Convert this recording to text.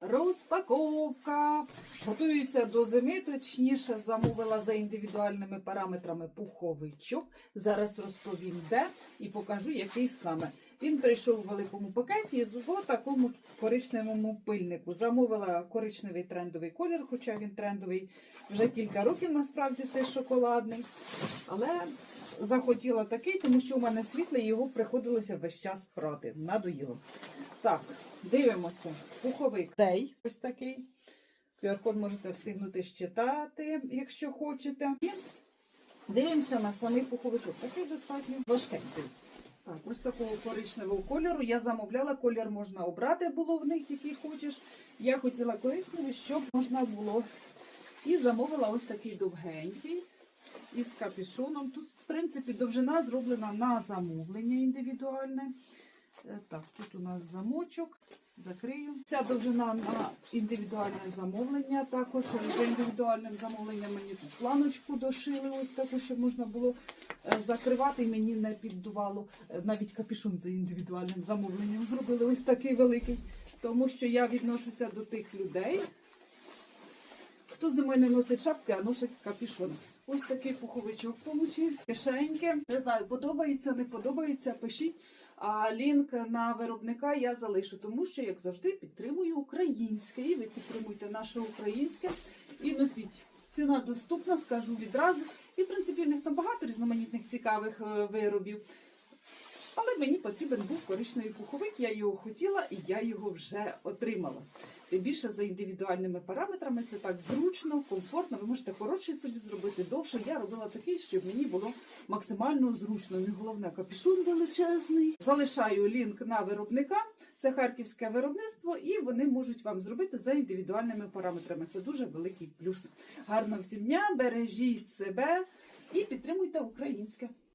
Розпаковка. Готуюся до зими, точніше замовила за індивідуальними параметрами пуховичок. Зараз розповім де і покажу, який саме. Він прийшов у великому пакеті з такому коричневому пильнику. Замовила коричневий трендовий колір, хоча він трендовий вже кілька років, насправді цей шоколадний. Але захотіла такий, тому що у мене світлий, його приходилося весь час прати. Надоїло. Так, дивимося. Пуховик Дей, ось такий. QR-код можете встигнути щитати, якщо хочете. І дивимося на самий пуховичок. Такий достатньо важкенький. Так, ось такого коричневого кольору. Я замовляла, колір можна обрати було в них, який хочеш. Я хотіла коричневий, щоб можна було. І замовила ось такий довгенький із капюшоном. Тут, в принципі, довжина зроблена на замовлення індивідуальне. Е, Так, тут у нас замочок. Закрию. Ця довжина на індивідуальне замовлення. Також за індивідуальним замовленням мені тут планочку дошили, ось таку, щоб можна було е, закривати. Мені не піддувало Е, навіть капюшон за індивідуальним замовленням. Зробили ось такий великий. Тому що я відношуся до тих людей, хто зимою не носить шапки, а носить капюшон. Ось такий пуховичок получився. Кишеньки. Не знаю, подобається, не подобається, пишіть. А лінк на виробника я залишу, тому що, як завжди, підтримую українське. І ви підтримуйте наше українське і носіть. Ціна доступна, скажу відразу. І, в принципі, в них там багато різноманітних цікавих е, виробів. Але мені потрібен був коричневий пуховик, я його хотіла і я його вже отримала. Тим більше за індивідуальними параметрами це так зручно, комфортно. Ви можете коротший собі зробити довше. Я робила такий, щоб мені було максимально зручно. Не головне капюшон величезний. Залишаю лінк на виробника. Це харківське виробництво, і вони можуть вам зробити за індивідуальними параметрами. Це дуже великий плюс. Гарного всім дня, бережіть себе і підтримуйте українське.